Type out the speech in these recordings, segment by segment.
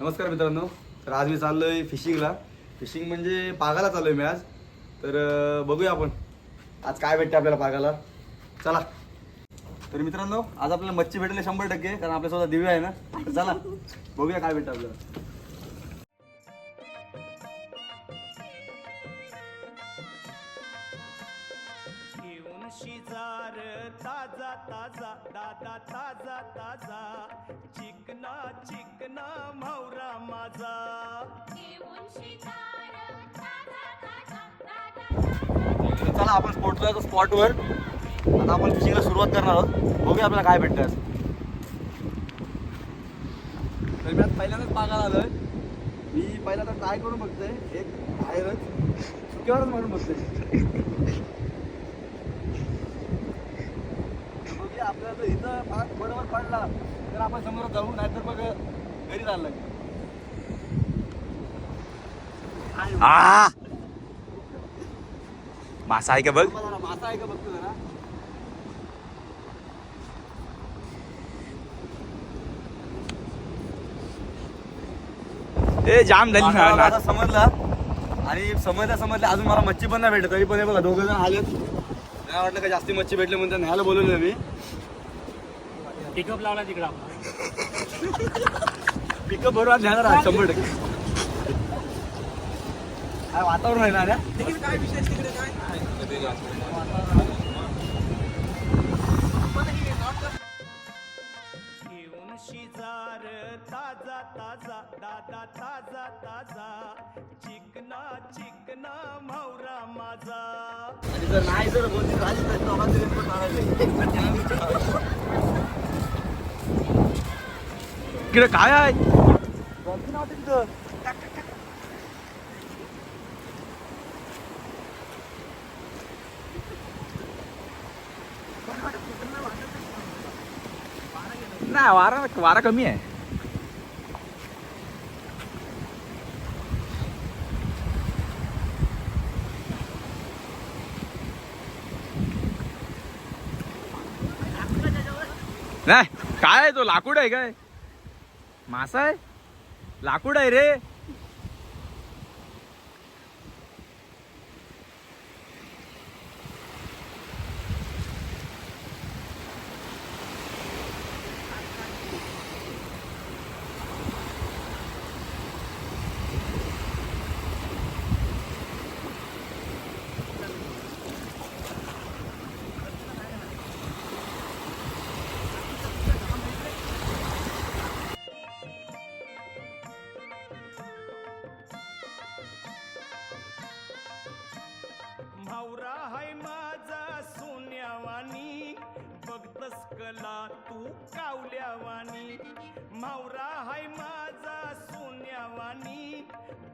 नमस्कार मित्रांनो. तर आज मी चाललो आहे फिशिंगला. फिशिंग म्हणजे पागाला चाललो आहे मी आज. तर बघूया आपण. आज काय भेटते आपल्याला पागाला? चला. तर मित्रांनो आज आपल्याला मच्छी भेटले शंभर टक्के कारण आपल्यासोबत दिव्य आहे ना. चला बघूया काय भेटतं आपल्याला. शिजार ताजा ताजा दादा ताजा ताजा. चिकना चिकना म्हावरा माझा. चला आपण स्पॉटला स्पॉटवर आता आपण फिशिंगला सुरुवात करणार आहोत. बघूया आपल्याला काय भेटतं आज. तर मी आज पहिल्यांदाच पागाला आलोय. मी पहिल्यांदा ट्राय करून बघतोय. एक बाहेरच चुक्यावरच मारून बघतोय तर बघूया आपल्याला इथं पाग बरोबर पडला तर आपण समोर जाऊ नाहीतर मग घरी जायला लागेल मासा आहे का बघ? मासा आहे का बघतो जरा? ए जाम झाली समजला. आणि समजल्या समजल्या अजून मला मच्छी पण नाही भेटत तरी पण हे बघा दोघं जण आलेत. मला वाटलं का जास्ती मच्छी भेटली म्हणून न्यायला बोलवलं मी. पिकअप लावला तिकडं पिकअप बरोबर न्यायला राहा शंभर टक्के. काय वातावरण आहे ना रे? घेऊन शिजार ताजा ताजा दादा ताजा ताजा. चिकना चिकना म्हावरा माझा. आणि जर नाही जर बोलली तर दोघांचे रेट पण वाढायचे. इकडे काय आहे डॉल्फिन वाटतं तिथं. नाही वारा वारा कमी आहे नाही काय आहे तो? लाकूड आहे काय? मासा आहे? लाकूड आहे रे. बघतस कला तू कावल्यावानी म्हावरा हाय माझा सोन्यावानी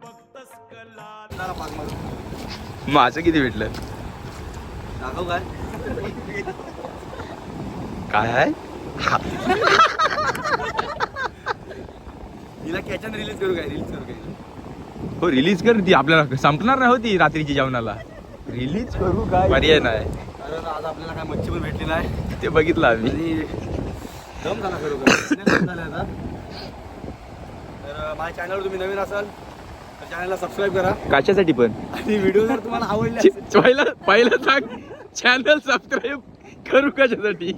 बघतस कला. मासं किती भेटलं? दाखव काय? काय आहे? हिला कॅचन रिलीज करू काय? रिलीज करू काय? हो रिलीज कर. ती आपल्याला संपणार नाही होती रात्रीची जेवणाला. रिलीज करू काय? पर्याय नाही. कारण आज आपल्याला काय मच्छी पण भेटली नाही. ते बघितलं आम्ही. दम झाला खरोखर तर. माझ्या चॅनलवर तुम्ही नवीन असाल तर चॅनलला सबस्क्राईब करा. कशासाठी पण? आणि व्हिडिओ जर तुम्हाला आवडले पहिलं पहिलं सांग. चॅनल सबस्क्राईब करू कशासाठी?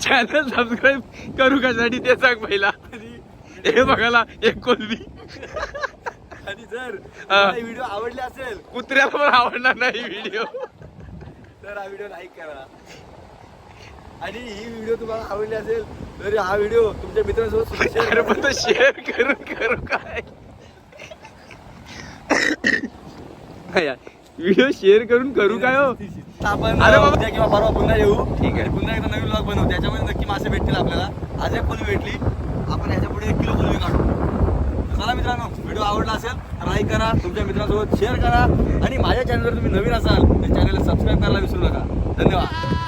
चॅनल सबस्क्राईब करू कशासाठी? ते सांग पहिला. हे बघायला एक कोलबी आणि जर. व्हिडिओ आवडले असेल कुत्र्याला पण आवडणार नाही व्हिडिओ तर हा व्हिडिओ लाईक करा. आणि ही व्हिडिओ तुम्हाला आवडली असेल तर हा व्हिडिओ तुमच्या मित्रांसोबत सुद्धा share अरे करा. पण शेअर करून करू काय? व्हिडिओ शेअर करून करू काय हो? आपण अरे बाबा. उद्या किंवा परवा पुन्हा येऊ. ठीक आहे. पुन्हा एकदा नवीन ब्लॉग बनवू. त्याच्यामध्ये नक्की मासे भेटतील आपल्याला. आज एक कोलवी भेटली. आपण ह्याच्या पुढे एक किलो कोलवी काढू. चला मित्रांनो व्हिडिओ आवडला असेल तर लाईक करा तुमच्या मित्रांसोबत शेअर करा. आणि माझ्या चॅनलवर तुम्ही नवीन असाल तर चॅनलला सबस्क्राईब करायला विसरू नका. धन्यवाद.